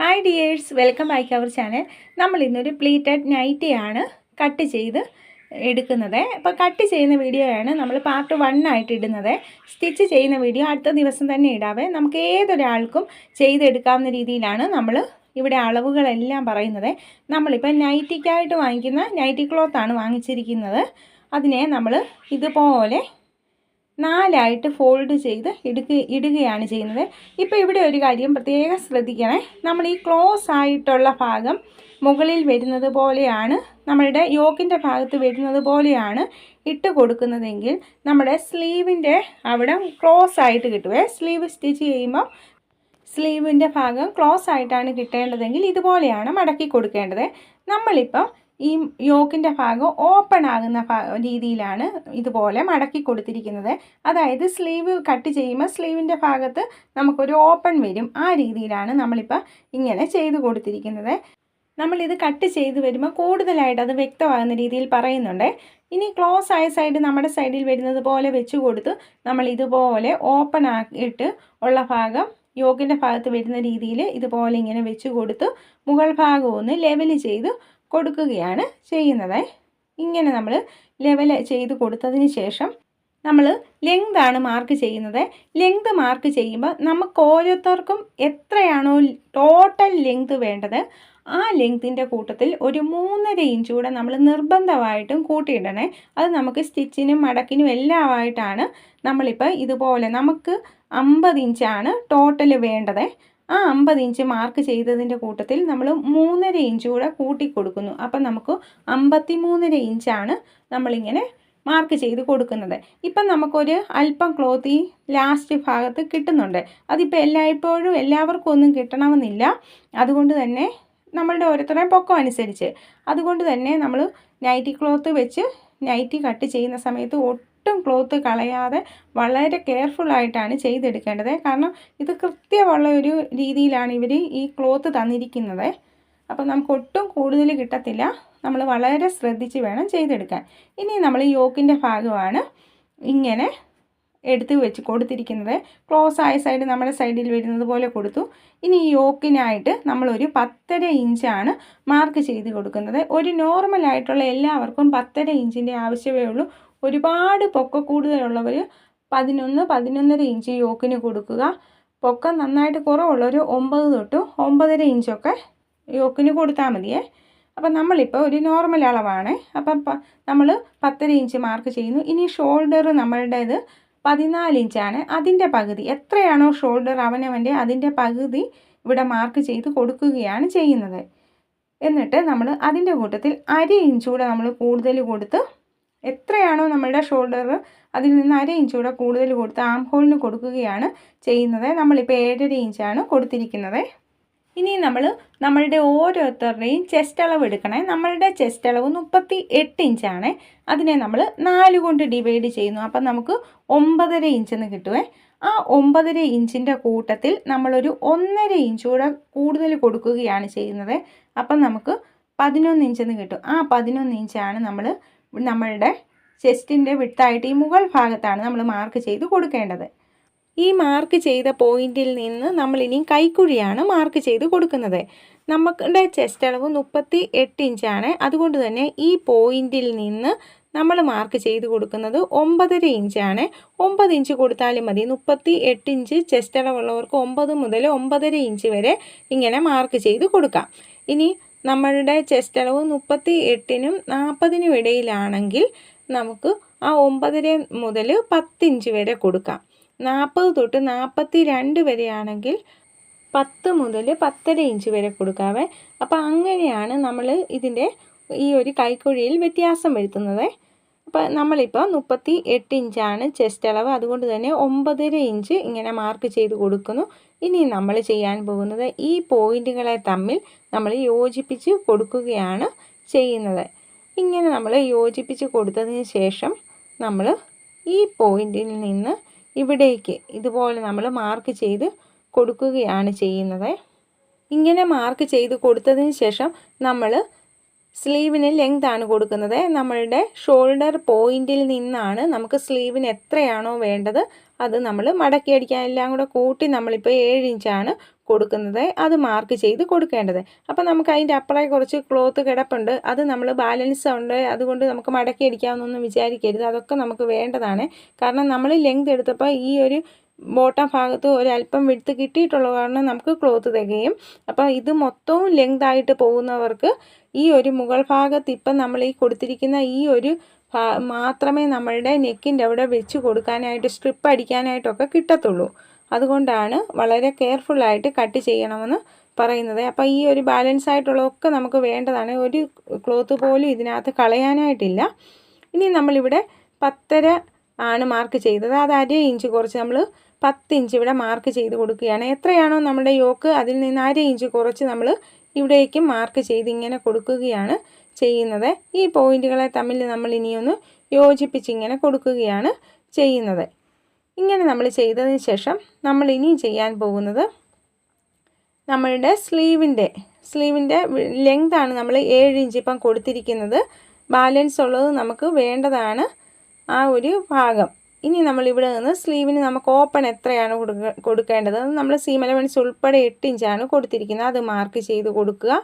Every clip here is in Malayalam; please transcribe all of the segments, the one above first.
Hi dears welcome back our channel നമ്മൾ ഇന്നൊരു പ്ലീറ്റഡ് നൈറ്റിയാണ് കട്ട് ചെയ്ത് എടുക്കുന്നത്. അപ്പോൾ കട്ട് ചെയ്യുന്ന വീഡിയോയാണ് നമ്മൾ പാർട്ട് വൺ ആയിട്ട് ഇടുന്നത്. സ്റ്റിച്ച് ചെയ്യുന്ന വീഡിയോ അടുത്ത ദിവസം തന്നെ ഇടാവേ. നമുക്ക് ഏതൊരാൾക്കും ചെയ്തെടുക്കാവുന്ന രീതിയിലാണ് നമ്മൾ ഇവിടെ അളവുകളെല്ലാം പറയുന്നത്. നമ്മളിപ്പോൾ നൈറ്റിക്കായിട്ട് വാങ്ങിക്കുന്ന നൈറ്റി ക്ലോത്താണ് വാങ്ങിച്ചിരിക്കുന്നത്. അതിനെ നമ്മൾ ഇതുപോലെ നാലായിട്ട് ഫോൾഡ് ചെയ്ത് ഇടുക ഇടുകയാണ് ചെയ്യുന്നത്. ഇപ്പോൾ ഇവിടെ ഒരു കാര്യം പ്രത്യേകം ശ്രദ്ധിക്കണേ. നമ്മൾ ഈ ക്ലോസ് ആയിട്ടുള്ള ഭാഗം മുകളിൽ വരുന്നത് പോലെയാണ് നമ്മളുടെ യോക്കിന്റെ ഭാഗത്ത് വരുന്നത് പോലെയാണ് ഇട്ട് കൊടുക്കുന്നതെങ്കിൽ നമ്മുടെ സ്ലീവിന്റെ അവിടെ ക്ലോസ് ആയിട്ട് കിട്ടുവേ. സ്ലീവ് സ്റ്റിച്ച് ചെയ്യുമ്പോൾ സ്ലീവിന്റെ ഭാഗം ക്ലോസ് ആയിട്ടാണ് കിട്ടേണ്ടതെങ്കിൽ ഇതുപോലെയാണ് മടക്കി കൊടുക്കേണ്ടത്. നമ്മളിപ്പോൾ ഈ യോക്കിന്റെ ഭാഗം ഓപ്പൺ ആകുന്ന രീതിയിലാണ് ഇതുപോലെ മടക്കി കൊടുത്തിരിക്കുന്നത്. അതായത് സ്ലീവ് കട്ട് ചെയ്യുമ്പോൾ സ്ലീവിന്റെ ഭാഗത്ത് നമുക്കൊരു ഓപ്പൺ വരും. ആ രീതിയിലാണ് നമ്മളിപ്പോൾ ഇങ്ങനെ ചെയ്ത് കൊടുത്തിരിക്കുന്നത്. നമ്മളിത് കട്ട് ചെയ്ത് വരുമ്പോൾ കൂടുതലായിട്ട് അത് വ്യക്തമാകുന്ന രീതിയിൽ പറയുന്നുണ്ട്. ഇനി ക്ലോസ് ആയ സൈഡ് നമ്മുടെ സൈഡിൽ വരുന്നത് പോലെ വെച്ച് കൊടുത്ത് നമ്മൾ ഇതുപോലെ ഓപ്പൺ ആക്കിയിട്ട് ഉള്ള ഭാഗം യോഗിന്റെ ഭാഗത്ത് വരുന്ന രീതിയിൽ ഇതുപോലെ ഇങ്ങനെ വെച്ച് കൊടുത്ത് മുകൾ ഭാഗം ഒന്ന് ലെവൽ ചെയ്ത് കൊടുക്കുകയാണ് ചെയ്യുന്നത്. ഇങ്ങനെ നമ്മൾ ലെവൽ ചെയ്ത് കൊടുത്തതിന് ശേഷം നമ്മൾ ലെങ്ത് ആണ് മാർക്ക് ചെയ്യുന്നത്. ലെങ്ത് മാർക്ക് ചെയ്യുമ്പോൾ നമുക്ക് ഓരോരുത്തർക്കും എത്രയാണോ ടോട്ടൽ ലെങ്ത് വേണ്ടത് ആ ലെങ്ത്തിന്റെ കൂട്ടത്തിൽ ഒരു മൂന്നര ഇഞ്ച് കൂടെ നമ്മൾ നിർബന്ധമായിട്ടും കൂട്ടിയിടണേ. അത് നമുക്ക് സ്റ്റിച്ചിനും മടക്കിനും എല്ലാമായിട്ടാണ് നമ്മളിപ്പോൾ ഇതുപോലെ നമുക്ക് അമ്പത് ഇഞ്ചാണ് ടോട്ടൽ വേണ്ടത്. ആ അമ്പത് ഇഞ്ച് മാർക്ക് ചെയ്തതിന്റെ കൂട്ടത്തിൽ നമ്മൾ മൂന്നര ഇഞ്ച് കൂടെ കൂട്ടി കൊടുക്കുന്നു. അപ്പം നമുക്ക് അമ്പത്തി മൂന്നര ഇഞ്ചാണ് നമ്മളിങ്ങനെ മാർക്ക് ചെയ്ത് കൊടുക്കുന്നത്. ഇപ്പം നമുക്കൊരു അല്പം ക്ലോത്ത് ഈ ലാസ്റ്റ് ഭാഗത്ത് കിട്ടുന്നുണ്ട്. അതിപ്പോൾ എല്ലായ്പ്പോഴും എല്ലാവർക്കും ഒന്നും കിട്ടണമെന്നില്ല. അതുകൊണ്ട് തന്നെ നമ്മളുടെ ഓരോരുത്തരുടെയും പൊക്കം അനുസരിച്ച്. അതുകൊണ്ട് തന്നെ നമ്മൾ നൈറ്റി ക്ലോത്ത് വെച്ച് നൈറ്റി കട്ട് ചെയ്യുന്ന സമയത്ത് ഒട്ടും ക്ലോത്ത് കളയാതെ വളരെ കെയർഫുള്ളായിട്ടാണ് ചെയ്തെടുക്കേണ്ടത്. കാരണം ഇത് കൃത്യമുള്ള ഒരു രീതിയിലാണ് ഇവർ ഈ ക്ലോത്ത് തന്നിരിക്കുന്നത്. അപ്പോൾ നമുക്ക് ഒട്ടും കൂടുതൽ കിട്ടത്തില്ല. നമ്മൾ വളരെ ശ്രദ്ധിച്ച് വേണം ചെയ്തെടുക്കാൻ. ഇനി നമ്മൾ യോക്കിന്റെ ഭാഗമാണ് ഇങ്ങനെ എടുത്ത് വെച്ച് കൊടുത്തിരിക്കുന്നത്. ക്ലോസ് ആയ സൈഡ് നമ്മുടെ സൈഡിൽ വരുന്നത് പോലെ കൊടുത്തു. ഇനി യോക്കിനായിട്ട് നമ്മളൊരു പത്തര ഇഞ്ചാണ് മാർക്ക് ചെയ്ത് കൊടുക്കുന്നത്. ഒരു നോർമലായിട്ടുള്ള എല്ലാവർക്കും പത്തര ഇഞ്ചിന്റെ ആവശ്യമേ ഉള്ളൂ. ഒരുപാട് പൊക്ക കൂടുതലുള്ളവർ പതിനൊന്ന് പതിനൊന്നര ഇഞ്ച് യോക്കിന് കൊടുക്കുക. പൊക്കം നന്നായിട്ട് കുറവുള്ളവർ ഒമ്പത് തൊട്ട് ഒമ്പതര ഇഞ്ചൊക്കെ യോക്കിന് കൊടുത്താൽ മതിയേ. അപ്പം നമ്മളിപ്പോൾ ഒരു നോർമൽ അളവാണ്. അപ്പം നമ്മൾ പത്തര ഇഞ്ച് മാർക്ക് ചെയ്യുന്നു. ഇനി ഷോൾഡർ നമ്മളുടേത് പതിനാല് ഇഞ്ചാണ്. അതിന്റെ പകുതി എത്രയാണോ ഷോൾഡർ അവനവന്റെ അതിന്റെ പകുതി ഇവിടെ മാർക്ക് ചെയ്ത് കൊടുക്കുകയാണ് ചെയ്യുന്നത്. എന്നിട്ട് നമ്മൾ അതിന്റെ കൂട്ടത്തിൽ അര ഇഞ്ച് കൂടെ നമ്മൾ കൂടുതൽ കൊടുത്ത് എത്രയാണോ നമ്മളുടെ ഷോൾഡർ അതിൽ നിന്ന് അര ഇഞ്ച് കൂടെ കൂടുതൽ കൊടുത്ത് ആം ഹോളിന് കൊടുക്കുകയാണ് ചെയ്യുന്നത്. നമ്മളിപ്പോൾ ഏഴര ഇഞ്ചാണ് കൊടുത്തിരിക്കുന്നത്. ഇനി നമ്മൾ നമ്മളുടെ ഓരോരുത്തരുടെയും ചെസ്റ്റ് അളവ് എടുക്കണേ. നമ്മളുടെ ചെസ്റ്റ് അളവ് മുപ്പത്തി എട്ട് ഇഞ്ചാണ്. അതിനെ നമ്മൾ നാല് കൊണ്ട് ഡിവൈഡ് ചെയ്യുന്നു. അപ്പം നമുക്ക് ഒമ്പതര ഇഞ്ചെന്ന് കിട്ടുവേ. ആ ഒമ്പതര ഇഞ്ചിന്റെ കൂട്ടത്തിൽ നമ്മളൊരു ഒന്നര ഇഞ്ച് കൂടെ കൂടുതൽ കൊടുക്കുകയാണ് ചെയ്യുന്നത്. അപ്പം നമുക്ക് പതിനൊന്ന് ഇഞ്ചെന്ന് കിട്ടും. ആ പതിനൊന്ന് ഇഞ്ചാണ് നമ്മൾ നമ്മളുടെ ചെസ്റ്റിന്റെ വിട്ടായിട്ട് ഈ മുകൾ ഭാഗത്താണ് നമ്മൾ മാർക്ക് ചെയ്ത് കൊടുക്കേണ്ടത്. ഈ മാർക്ക് ചെയ്ത പോയിന്റിൽ നിന്ന് നമ്മൾ ഇനി കൈക്കുഴിയാണ് മാർക്ക് ചെയ്ത് കൊടുക്കുന്നത്. നമ്മുടെ ചെസ്റ്റ് അളവ് മുപ്പത്തി എട്ട് ഇഞ്ചാണ് അതുകൊണ്ട് തന്നെ ഈ പോയിന്റിൽ നിന്ന് നമ്മൾ മാർക്ക് ചെയ്ത് കൊടുക്കുന്നത് ഒമ്പതര ഇഞ്ചാണ് ഒമ്പത് ഇഞ്ച് കൊടുത്താലും മതി. മുപ്പത്തി എട്ട് ഇഞ്ച് ചെസ്റ്റ് അളവുള്ളവർക്ക് ഒമ്പത് മുതൽ ഒമ്പതര ഇഞ്ച് വരെ ഇങ്ങനെ മാർക്ക് ചെയ്ത് കൊടുക്കാം. ഇനി നമ്മളുടെ ചെസ്റ്റ് അളവ് മുപ്പത്തി എട്ടിനും നാൽപ്പതിനും ഇടയിലാണെങ്കിൽ നമുക്ക് ആ ഒമ്പതര മുതൽ പത്തിഞ്ച് വരെ കൊടുക്കാം. നാൽപ്പത് തൊട്ട് നാൽപ്പത്തി രണ്ട് വരെയാണെങ്കിൽ പത്ത് മുതൽ പത്തര ഇഞ്ച് വരെ കൊടുക്കാവേ. അപ്പോൾ അങ്ങനെയാണ് നമ്മൾ ഇതിന്റെ ഈ ഒരു കൈക്കുഴിയിൽ വ്യത്യാസം വരുത്തുന്നത്. അപ്പോൾ നമ്മളിപ്പോൾ മുപ്പത്തി എട്ട് ഇഞ്ചാണ് ചെസ്റ്റ് അളവ്. അതുകൊണ്ട് തന്നെ ഒമ്പതര ഇഞ്ച് ഇങ്ങനെ മാർക്ക് ചെയ്ത് കൊടുക്കുന്നു. ഇനി നമ്മൾ ചെയ്യാൻ പോകുന്നത് ഈ പോയിന്റുകളെ തമ്മിൽ നമ്മൾ യോജിപ്പിച്ച് കൊടുക്കുകയാണ് ചെയ്യുന്നത്. ഇങ്ങനെ നമ്മൾ യോജിപ്പിച്ച് കൊടുത്തതിന് ശേഷം നമ്മൾ ഈ പോയിന്റിൽ നിന്ന് ഇവിടേക്ക് ഇതുപോലെ നമ്മൾ മാർക്ക് ചെയ്ത് കൊടുക്കുകയാണ് ചെയ്യുന്നത്. ഇങ്ങനെ മാർക്ക് ചെയ്ത് കൊടുത്തതിന് ശേഷം നമ്മൾ സ്ലീവിന് ലെങ്ത് ആണ് കൊടുക്കുന്നത്. നമ്മളുടെ ഷോൾഡർ പോയിന്റിൽ നിന്നാണ് നമുക്ക് സ്ലീവിന് എത്രയാണോ വേണ്ടത് അത് നമ്മൾ മടക്കി അടിക്കാൻ എല്ലാം കൂടെ കൂട്ടി നമ്മളിപ്പോൾ ഏഴ് ഇഞ്ചാണ് കൊടുക്കുന്നത്. അത് മാർക്ക് ചെയ്ത് കൊടുക്കേണ്ടത്. അപ്പോൾ നമുക്ക് അതിന്റെ അപ്പുറേ കുറച്ച് ക്ലോത്ത് കിടപ്പുണ്ട്. അത് നമ്മൾ ബാലൻസ് ഉണ്ട്. അതുകൊണ്ട് നമുക്ക് മടക്കി അടിക്കാമെന്നൊന്നും വിചാരിക്കരുത്. അതൊക്കെ നമുക്ക് വേണ്ടതാണ്. കാരണം നമ്മൾ ലെങ്ത് എടുത്തപ്പോൾ ഈ ഒരു ബോട്ടം ഭാഗത്ത് ഒരല്പം വിടുത്ത് കിട്ടിയിട്ടുള്ള കാരണം നമുക്ക് ക്ലോത്ത് തികയും. അപ്പോൾ ഇത് മൊത്തവും ലെങ്ത് ആയിട്ട് പോകുന്നവർക്ക് ഈ ഒരു മുകൾ ഭാഗത്ത് ഇപ്പം നമ്മൾ ഈ കൊടുത്തിരിക്കുന്ന ഈ ഒരു മാത്രമേ നമ്മളുടെ നെക്കിന്റെ അവിടെ വെച്ച് കൊടുക്കാനായിട്ട് സ്ട്രിപ്പ് അടിക്കാനായിട്ടൊക്കെ കിട്ടത്തുള്ളൂ. അതുകൊണ്ടാണ് വളരെ കെയർഫുള്ളായിട്ട് കട്ട് ചെയ്യണമെന്ന് പറയുന്നത്. അപ്പോൾ ഈ ഒരു ബാലൻസ് ആയിട്ടുള്ളതൊക്കെ നമുക്ക് വേണ്ടതാണ്. ഒരു ക്ലോത്ത് പോലും ഇതിനകത്ത് കളയാനായിട്ടില്ല. ഇനി നമ്മളിവിടെ പത്തര ആണ് മാർക്ക് ചെയ്തത്. അത് അര ഇഞ്ച് കുറച്ച് നമ്മൾ പത്ത് ഇഞ്ച് ഇവിടെ മാർക്ക് ചെയ്ത് കൊടുക്കുകയാണ്. എത്രയാണോ നമ്മുടെ യോക്ക് അതിൽ നിന്ന് അര ഇഞ്ച് കുറച്ച് നമ്മൾ ഇവിടേക്ക് മാർക്ക് ചെയ്ത് ഇങ്ങനെ കൊടുക്കുകയാണ് ചെയ്യുന്നത്. ഈ പോയിന്റുകളെ തമ്മിൽ നമ്മൾ ഇനിയൊന്ന് യോജിപ്പിച്ച് ഇങ്ങനെ കൊടുക്കുകയാണ് ചെയ്യുന്നത്. ഇങ്ങനെ നമ്മൾ ചെയ്തതിന് ശേഷം നമ്മൾ ഇനി ചെയ്യാൻ പോകുന്നത് നമ്മളുടെ സ്ലീവിന്റെ സ്ലീവിന്റെ ലെങ്താണ് നമ്മൾ ഏഴ് ഇഞ്ച് ഇപ്പം കൊടുത്തിരിക്കുന്നത്. ബാലൻസ് ഉള്ളത് നമുക്ക് വേണ്ടതാണ് ആ ഒരു ഭാഗം. ഇനി നമ്മൾ ഇവിടെ നിന്ന് സ്ലീവിന് നമുക്ക് ഓപ്പൺ എത്രയാണ് കൊടുക്ക കൊടുക്കേണ്ടത്? നമ്മൾ സീം അലവൻസ് ഉൾപ്പെടെ എട്ട് ഇഞ്ചാണ് കൊടുത്തിരിക്കുന്നത്. അത് മാർക്ക് ചെയ്ത് കൊടുക്കുക.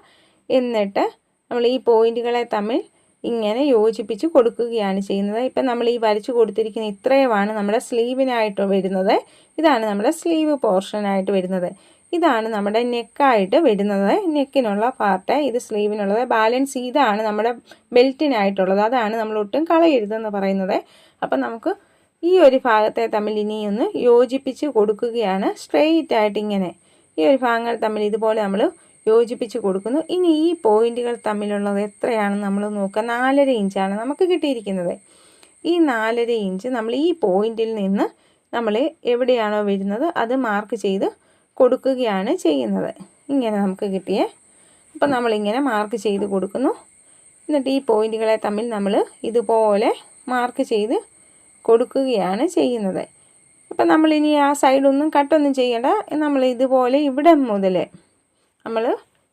എന്നിട്ട് നമ്മൾ ഈ പോയിന്റുകളെ തമ്മിൽ ഇങ്ങനെ യോജിപ്പിച്ച് കൊടുക്കുകയാണ് ചെയ്യുന്നത്. ഇപ്പം നമ്മൾ ഈ വരച്ചു കൊടുത്തിരിക്കുന്ന ഇത്രയുമാണ് നമ്മുടെ സ്ലീവിനായിട്ട് വരുന്നത്. ഇതാണ് നമ്മുടെ സ്ലീവ് പോർഷനായിട്ട് വരുന്നത്. ഇതാണ് നമ്മുടെ നെക്കായിട്ട് വരുന്നത്. നെക്കിനുള്ള പാർട്ട് ഇത് സ്ലീവിനുള്ളത്. ബാലൻസ് ഇതാണ് നമ്മുടെ ബെൽറ്റിനായിട്ടുള്ളത് അതാണ് നമ്മൾ ഒട്ടും കളയരുതെന്ന് പറയുന്നത്. അപ്പം നമുക്ക് ഈ ഒരു ഭാഗത്തെ തമ്മിൽ ഇനിയൊന്ന് യോജിപ്പിച്ച് കൊടുക്കുകയാണ് സ്ട്രെയിറ്റ് ആയിട്ട് ഇങ്ങനെ. ഈ ഒരു ഭാഗങ്ങൾ തമ്മിൽ ഇതുപോലെ നമ്മൾ യോജിപ്പിച്ച് കൊടുക്കുന്നു. ഇനി ഈ പോയിന്റുകൾ തമ്മിലുള്ളത് എത്രയാണെന്ന് നമ്മൾ നോക്കുക. നാലര ഇഞ്ചാണ് നമുക്ക് കിട്ടിയിരിക്കുന്നത്. ഈ നാലര ഇഞ്ച് നമ്മൾ ഈ പോയിന്റിൽ നിന്ന് നമ്മൾ എവിടെയാണോ വരുന്നത് അത് മാർക്ക് ചെയ്ത് കൊടുക്കുകയാണ് ചെയ്യുന്നത്. ഇങ്ങനെ നമുക്ക് കിട്ടിയേ. അപ്പം നമ്മളിങ്ങനെ മാർക്ക് ചെയ്ത് കൊടുക്കുന്നു. എന്നിട്ട് ഈ പോയിന്റുകളെ തമ്മിൽ നമ്മൾ ഇതുപോലെ മാർക്ക് ചെയ്ത് കൊടുക്കുകയാണ് ചെയ്യുന്നത്. അപ്പം നമ്മളിനി ആ സൈഡൊന്നും കട്ടൊന്നും ചെയ്യേണ്ട. നമ്മൾ ഇതുപോലെ ഇവിടെ മുതൽ നമ്മൾ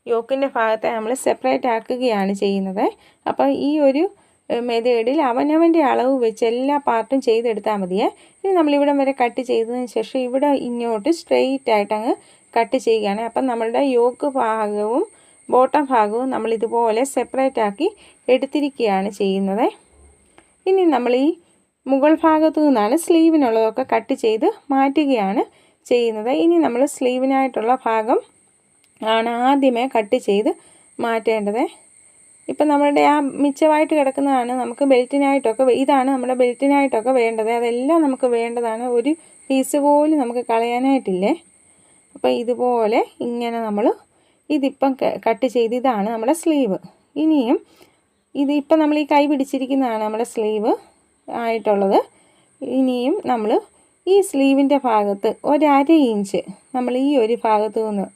യോക്കിന്റെ ഭാഗത്തെ നമ്മൾ സെപ്പറേറ്റ് ആക്കുകയാണ് ചെയ്യുന്നത്. അപ്പോൾ ഈ ഒരു മെതേഡിൽ അവനവന്റെ അളവ് വെച്ച് എല്ലാ പാർട്ടും ചെയ്തെടുത്താൽ മതിയേ. ഇനി നമ്മളിവിടം വരെ കട്ട് ചെയ്തതിന് ശേഷം ഇവിടെ ഇങ്ങോട്ട് സ്ട്രെയിറ്റ് ആയിട്ട് അങ്ങ് കട്ട് ചെയ്യുകയാണ്. അപ്പം നമ്മളുടെ യോക്ക് ഭാഗവും ബോട്ടം ഭാഗവും നമ്മൾ ഇതുപോലെ സെപ്പറേറ്റ് ആക്കി എടുത്തിരിക്കുകയാണ് ചെയ്യുന്നത്. ഇനി നമ്മൾ ഈ മുകൾ ഭാഗത്തു നിന്നാണ് സ്ലീവിനുള്ളതൊക്കെ കട്ട് ചെയ്ത് മാറ്റുകയാണ് ചെയ്യുന്നത്. ഇനി നമ്മൾ സ്ലീവിനായിട്ടുള്ള ഭാഗം ആണ് ആദ്യമേ കട്ട് ചെയ്ത് മാറ്റേണ്ടത്. ഇപ്പം നമ്മളുടെ ആ മിച്ചമായിട്ട് കിടക്കുന്നതാണ് നമുക്ക് ബെൽറ്റിനായിട്ടൊക്കെ ഇതാണ് നമ്മുടെ ബെൽറ്റിനായിട്ടൊക്കെ വേണ്ടത്. അതെല്ലാം നമുക്ക് വേണ്ടതാണ്. ഒരു പീസ് പോലും നമുക്ക് കളയാനായിട്ടില്ലേ? അപ്പോൾ ഇതുപോലെ ഇങ്ങനെ നമ്മൾ ഇതിപ്പം കട്ട് ചെയ്ത് ഇതാണ് നമ്മുടെ സ്ലീവ്. ഇനിയും ഇതിപ്പം നമ്മൾ ഈ കൈ പിടിച്ചിരിക്കുന്നതാണ് നമ്മുടെ സ്ലീവ്. ആയിട്ടുള്ളത്. ഇനിയും നമ്മൾ ഈ സ്ലീവിന്റെ ഭാഗത്ത് ഒരര ഇഞ്ച് നമ്മൾ ഈ ഒരു ഭാഗത്ത് നിന്ന്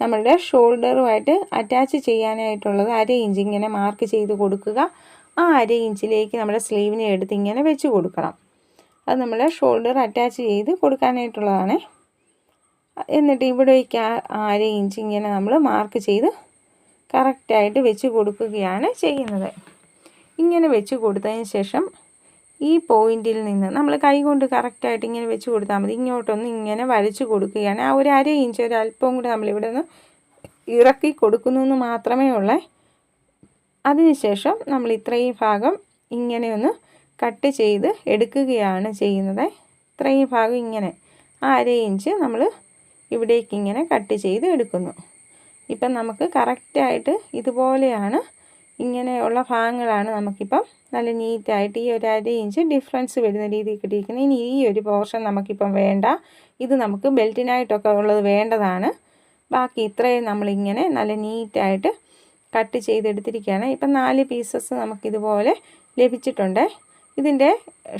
നമ്മളുടെ ഷോൾഡറുമായിട്ട് അറ്റാച്ച് ചെയ്യാനായിട്ടുള്ളത് അര ഇഞ്ച് ഇങ്ങനെ മാർക്ക് ചെയ്ത് കൊടുക്കുക. ആ അര ഇഞ്ചിലേക്ക് നമ്മുടെ സ്ലീവിനെ എടുത്ത് ഇങ്ങനെ വെച്ച് കൊടുക്കണം. അത് നമ്മൾ ഷോൾഡർ അറ്റാച്ച് ചെയ്ത് കൊടുക്കാനായിട്ടുള്ളതാണ്. എന്നിട്ട് ഇവിടേക്ക് അര ഇഞ്ച് ഇങ്ങനെ നമ്മൾ മാർക്ക് ചെയ്ത് കറക്റ്റായിട്ട് വെച്ച് കൊടുക്കുകയാണ് ചെയ്യുന്നത്. ഇങ്ങനെ വെച്ച് കൊടുത്തതിന് ശേഷം ഈ പോയിന്റിൽ നിന്ന് നമ്മൾ കൈ കൊണ്ട് കറക്റ്റായിട്ട് ഇങ്ങനെ വെച്ച് കൊടുത്താൽ മതി. ഇങ്ങോട്ടൊന്ന് ഇങ്ങനെ വരച്ച് കൊടുക്കുകയാണ്. ആ ഒരു അര ഇഞ്ച് ഒരു അല്പം കൂടി നമ്മളിവിടെ നിന്ന് ഇറക്കി കൊടുക്കുന്നു എന്ന് മാത്രമേ ഉള്ളേ. അതിനുശേഷം നമ്മൾ ഇത്രയും ഭാഗം ഇങ്ങനെ ഒന്ന് കട്ട് ചെയ്ത് എടുക്കുകയാണ് ചെയ്യുന്നത്. ഇത്രയും ഭാഗം ഇങ്ങനെ ആ അര ഇഞ്ച് നമ്മൾ ഇവിടേക്ക് ഇങ്ങനെ കട്ട് ചെയ്ത് എടുക്കുന്നു. ഇപ്പം നമുക്ക് കറക്റ്റായിട്ട് ഇതുപോലെയാണ് ഇങ്ങനെയുള്ള ഭാഗങ്ങളാണ് നമുക്കിപ്പം നല്ല നീറ്റായിട്ട് ഈ ഒരു അര ഇഞ്ച് ഡിഫറൻസ് വരുന്ന രീതിയിൽ കിട്ടിയിരിക്കുന്നത്. ഇനി ഈ ഒരു പോർഷൻ നമുക്കിപ്പം വേണ്ട. ഇത് നമുക്ക് ബെൽറ്റിനായിട്ടൊക്കെ ഉള്ളത് വേണ്ടതാണ്. ബാക്കി ഇത്രയും നമ്മളിങ്ങനെ നല്ല നീറ്റായിട്ട് കട്ട് ചെയ്തെടുത്തിരിക്കുകയാണ്. ഇപ്പം നാല് പീസസ് നമുക്കിതുപോലെ ലഭിച്ചിട്ടുണ്ട്. ഇതിന്റെ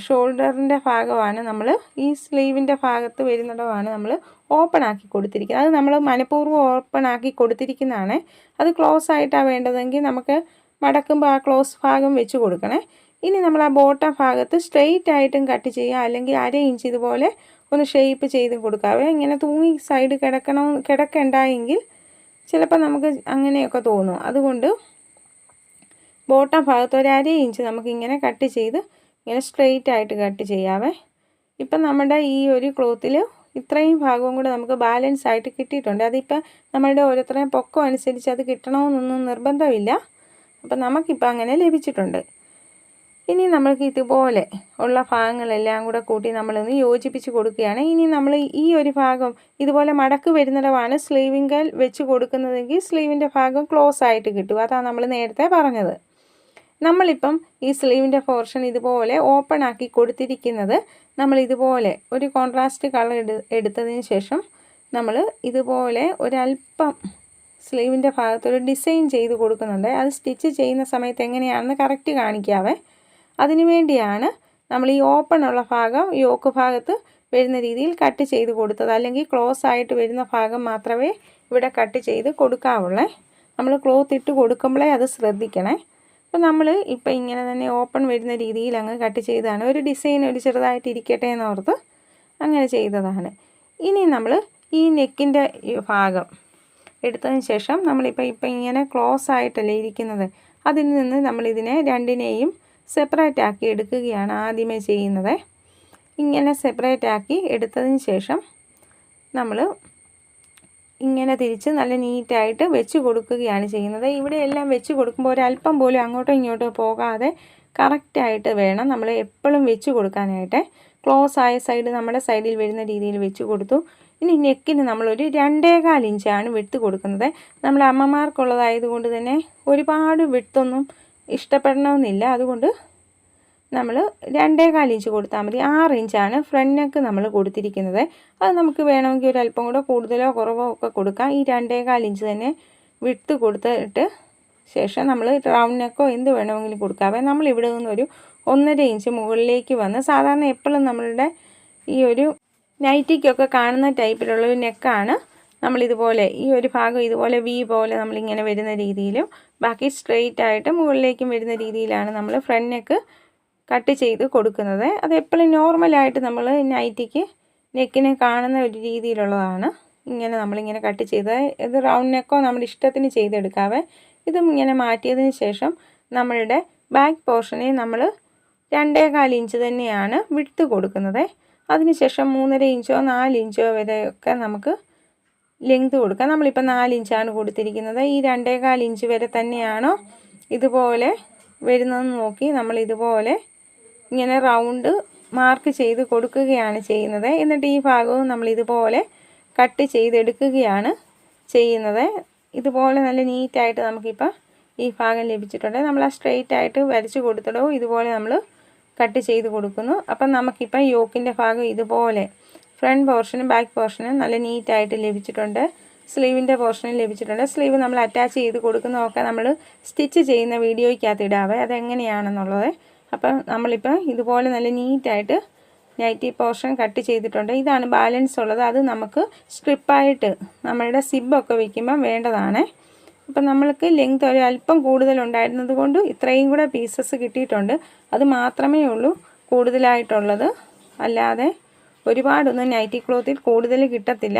ഷോൾഡറിന്റെ ഭാഗമാണ് നമ്മൾ ഈ സ്ലീവിന്റെ ഭാഗത്ത് വരുന്നിടമാണ് നമ്മൾ ഓപ്പൺ ആക്കി കൊടുത്തിരിക്കുന്നത്. അത് നമ്മൾ മനഃപൂർവം ഓപ്പൺ ആക്കി കൊടുത്തിരിക്കുന്നതാണ്. അത് ക്ലോസ് ആയിട്ടാണ് വേണ്ടതെങ്കിൽ നമുക്ക് മടക്കുമ്പോൾ ആ ക്ലോസ് ഭാഗം വെച്ച് കൊടുക്കണേ. ഇനി നമ്മൾ ആ ബോട്ടം ഭാഗത്ത് സ്ട്രെയിറ്റ് ആയിട്ടും കട്ട് ചെയ്യുക അല്ലെങ്കിൽ അര ഇഞ്ച് ഇതുപോലെ ഒന്ന് ഷേപ്പ് ചെയ്ത് കൊടുക്കാവേ. ഇങ്ങനെ തൂങ്ങി സൈഡ് കിടക്കണം കിടക്കണ്ടെങ്കിൽ ചിലപ്പോൾ നമുക്ക് അങ്ങനെയൊക്കെ തോന്നും. അതുകൊണ്ട് ബോട്ടം ഭാഗത്ത് ഒരു അര ഇഞ്ച് നമുക്കിങ്ങനെ കട്ട് ചെയ്ത് ഇങ്ങനെ സ്ട്രെയിറ്റ് ആയിട്ട് കട്ട് ചെയ്യാവേ. ഇപ്പം നമ്മുടെ ഈ ഒരു ക്ലോത്തിൽ ഇത്രയും ഭാഗവും കൂടെ നമുക്ക് ബാലൻസ് ആയിട്ട് കിട്ടിയിട്ടുണ്ട്. അതിപ്പോൾ നമ്മളുടെ ഓരോരുത്തരുടെയും പൊക്കം അനുസരിച്ച് അത് കിട്ടണമെന്നൊന്നും നിർബന്ധമില്ല. അപ്പം നമുക്കിപ്പോൾ അങ്ങനെ ലഭിച്ചിട്ടുണ്ട്. ഇനി നമ്മൾക്ക് ഇതുപോലെ ഉള്ള ഭാഗങ്ങളെല്ലാം കൂടെ കൂട്ടി നമ്മളൊന്ന് യോജിപ്പിച്ച് കൊടുക്കുകയാണ്. ഇനി നമ്മൾ ഈ ഒരു ഭാഗം ഇതുപോലെ മടക്ക് വരുന്നിടമാണ് സ്ലീവിങ്കൽ വെച്ച് കൊടുക്കുന്നതെങ്കിൽ സ്ലീവിന്റെ ഭാഗം ക്ലോസ് ആയിട്ട് കിട്ടും. അതാണ് നമ്മൾ നേരത്തെ പറഞ്ഞത്. നമ്മളിപ്പം ഈ സ്ലീവിന്റെ പോർഷൻ ഇതുപോലെ ഓപ്പൺ ആക്കി കൊടുത്തിരിക്കുന്നത് നമ്മൾ ഇതുപോലെ ഒരു കോൺട്രാസ്റ്റ് കളർ എടു എടുത്തതിന് ശേഷം നമ്മൾ ഇതുപോലെ ഒരല്പം സ്ലീവിന്റെ ഭാഗത്തൊരു ഡിസൈൻ ചെയ്ത് കൊടുക്കുന്നുണ്ട്. അത് സ്റ്റിച്ച് ചെയ്യുന്ന സമയത്ത് എങ്ങനെയാണെന്ന് കറക്റ്റ് കാണിക്കാവേ. അതിനു വേണ്ടിയാണ് നമ്മൾ ഈ ഓപ്പൺ ഉള്ള ഭാഗം യോക്ക് ഭാഗത്ത് വരുന്ന രീതിയിൽ കട്ട് ചെയ്ത് കൊടുത്തത്. അല്ലെങ്കിൽ ക്ലോസ് ആയിട്ട് വരുന്ന ഭാഗം മാത്രമേ ഇവിടെ കട്ട് ചെയ്ത് കൊടുക്കാവുള്ളേ. നമ്മൾ ക്ലോത്ത് ഇട്ട് കൊടുക്കുമ്പോഴേ അത് ശ്രദ്ധിക്കണേ. അപ്പോൾ നമ്മൾ ഇപ്പോൾ ഇങ്ങനെ തന്നെ ഓപ്പൺ വരുന്ന രീതിയിൽ അങ്ങ് കട്ട് ചെയ്തതാണ്. ഒരു ഡിസൈൻ ഒരു ചെറുതായിട്ട് ഇരിക്കട്ടെ എന്നോർത്ത് അങ്ങനെ ചെയ്തതാണ്. ഇനി നമ്മൾ ഈ നെക്കിന്റെ ഭാഗം എടുത്തതിന് ശേഷം നമ്മളിപ്പോൾ ഇപ്പം ഇങ്ങനെ ക്ലോസ് ആയിട്ടല്ലേ ഇരിക്കുന്നത്. അതിൽ നിന്ന് നമ്മളിതിനെ രണ്ടിനെയും സെപ്പറേറ്റ് ആക്കി എടുക്കുകയാണ് ആദ്യമേ ചെയ്യുന്നത്. ഇങ്ങനെ സെപ്പറേറ്റ് ആക്കി എടുത്തതിന് ശേഷം നമ്മൾ ഇങ്ങനെ തിരിച്ച് നല്ല നീറ്റായിട്ട് വെച്ച് കൊടുക്കുകയാണ് ചെയ്യുന്നത്. ഇവിടെ എല്ലാം വെച്ച് കൊടുക്കുമ്പോൾ ഒരല്പം പോലും അങ്ങോട്ടോ ഇങ്ങോട്ടോ പോകാതെ കറക്റ്റായിട്ട് വേണം നമ്മൾ എപ്പോഴും വെച്ച് കൊടുക്കാനായിട്ട്. ക്ലോസ് ആയ സൈഡ് നമ്മുടെ സൈഡിൽ വരുന്ന രീതിയിൽ വെച്ച് കൊടുത്തു. ഇനി നെക്കിന് നമ്മളൊരു രണ്ടേകാൽ ഇഞ്ചാണ് വിട്ട് കൊടുക്കുന്നത്. നമ്മൾ അമ്മമാർക്കുള്ളതായതുകൊണ്ട് തന്നെ ഒരുപാട് വിട്ടൊന്നും ഇഷ്ടപ്പെടണമെന്നില്ല. അതുകൊണ്ട് നമ്മൾ രണ്ടേകാൽ ഇഞ്ച് കൊടുത്താൽ മതി. ആറ് ഇഞ്ചാണ് ഫ്രണ്ട് നെക്ക് നമ്മൾ കൊടുത്തിരിക്കുന്നത്. അത് നമുക്ക് വേണമെങ്കിൽ ഒരു അല്പം കൂടെ കൂടുതലോ കുറവോ ഒക്കെ കൊടുക്കാം. ഈ രണ്ടേകാൽ ഇഞ്ച് തന്നെ വിട്ട് കൊടുത്തിട്ട് ശേഷം നമ്മൾ റൗണ്ട് നെക്കോ എന്ത് വേണമെങ്കിലും കൊടുക്കാവേ നമ്മൾ ഇവിടെ നിന്നൊരു ഒന്നര ഇഞ്ച് മുകളിലേക്ക് വന്ന് സാധാരണ എപ്പോഴും നമ്മളുടെ ഈ ഒരു നൈറ്റിക്കൊക്കെ കാണുന്ന ടൈപ്പിലുള്ള ഒരു നെക്കാണ് നമ്മളിതുപോലെ ഈ ഒരു ഭാഗം ഇതുപോലെ വി പോലെ നമ്മളിങ്ങനെ വരുന്ന രീതിയിലും ബാക്കി സ്ട്രെയിറ്റ് ആയിട്ട് മുകളിലേക്കും വരുന്ന രീതിയിലാണ് നമ്മൾ ഫ്രണ്ട് നെക്ക് കട്ട് ചെയ്ത് കൊടുക്കുന്നത്. അത് എപ്പോഴും നോർമലായിട്ട് നമ്മൾ നൈറ്റിക്ക് നെക്കിനെ കാണുന്ന ഒരു രീതിയിലുള്ളതാണ്. ഇങ്ങനെ നമ്മളിങ്ങനെ കട്ട് ചെയ്ത് ഇത് റൗണ്ട് നെക്കോ നമ്മുടെ ഇഷ്ടത്തിന് ചെയ്തെടുക്കാവേ. ഇതും ഇങ്ങനെ മാറ്റിയതിന് ശേഷം നമ്മളുടെ ബാക്ക് പോർഷനെ നമ്മൾ രണ്ടേകാൽ ഇഞ്ച് തന്നെയാണ് വിട്ട് കൊടുക്കുന്നത്. അതിനുശേഷം മൂന്നര ഇഞ്ചോ നാല് ഇഞ്ചോ വരെയൊക്കെ നമുക്ക് ലെങ്ത് കൊടുക്കാം. നമ്മളിപ്പോൾ നാല് ഇഞ്ചാണ് കൊടുത്തിരിക്കുന്നത്. ഈ രണ്ടേകാൽ ഇഞ്ച് വരെ തന്നെയാണോ ഇതുപോലെ വരുന്നതെന്ന് നോക്കി നമ്മൾ ഇതുപോലെ ഇങ്ങനെ റൗണ്ട് മാർക്ക് ചെയ്ത് കൊടുക്കുകയാണ് ചെയ്യുന്നത്. എന്നിട്ട് ഈ ഭാഗവും നമ്മൾ ഇതുപോലെ കട്ട് ചെയ്തെടുക്കുകയാണ് ചെയ്യുന്നത്. ഇതുപോലെ നല്ല നീറ്റായിട്ട് നമുക്കിപ്പോൾ ഈ ഭാഗം ലഭിച്ചിട്ടുണ്ട്. നമ്മൾ ആ സ്ട്രെയിറ്റ് ആയിട്ട് വരച്ച് കൊടുത്തിടവും ഇതുപോലെ നമ്മൾ കട്ട് ചെയ്ത് കൊടുക്കുന്നു. അപ്പം നമുക്കിപ്പം യോക്കിന്റെ ഭാഗം ഇതുപോലെ ഫ്രണ്ട് പോർഷനും ബാക്ക് പോർഷനും നല്ല നീറ്റായിട്ട് ലഭിച്ചിട്ടുണ്ട്. സ്ലീവിന്റെ പോർഷനും ലഭിച്ചിട്ടുണ്ട്. സ്ലീവ് നമ്മൾ അറ്റാച്ച് ചെയ്ത് കൊടുക്കുന്നതൊക്കെ നമ്മൾ സ്റ്റിച്ച് ചെയ്യുന്ന വീഡിയോയ്ക്കകത്ത് ഇടാവേ. അതെങ്ങനെയാണെന്നുള്ളത്. അപ്പം നമ്മളിപ്പം ഇതുപോലെ നല്ല നീറ്റായിട്ട് നൈറ്റി പോർഷൻ കട്ട് ചെയ്തിട്ടുണ്ട്. ഇതാണ് ബാലൻസ് ഉള്ളത്. അത് നമുക്ക് സ്ട്രിപ്പായിട്ട് നമ്മളുടെ സിബൊക്കെ വയ്ക്കുമ്പം വേണ്ടതാണ്. അപ്പം നമ്മൾക്ക് ലെങ്ത് ഒരല്പം കൂടുതലുണ്ടായിരുന്നത് കൊണ്ട് ഇത്രയും കൂടെ പീസസ് കിട്ടിയിട്ടുണ്ട്. അത് മാത്രമേ ഉള്ളൂ കൂടുതലായിട്ടുള്ളത്. അല്ലാതെ ഒരുപാടൊന്നും നൈറ്റി ക്ലോത്തിൽ കൂടുതൽ കിട്ടത്തില്ല.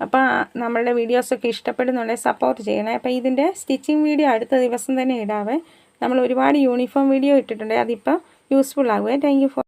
അപ്പോൾ നമ്മളുടെ വീഡിയോസൊക്കെ ഇഷ്ടപ്പെടുന്നുണ്ടെങ്കിൽ സപ്പോർട്ട് ചെയ്യണേ. അപ്പോൾ ഇതിന്റെ സ്റ്റിച്ചിങ് വീഡിയോ അടുത്ത ദിവസം തന്നെ ഇടാവേ. നമ്മൾ ഒരുപാട് യൂണിഫോം വീഡിയോ ഇട്ടിട്ടുണ്ട്. അതിപ്പോൾ യൂസ്ഫുൾ ആകുമേ താങ്ക് ഫോർ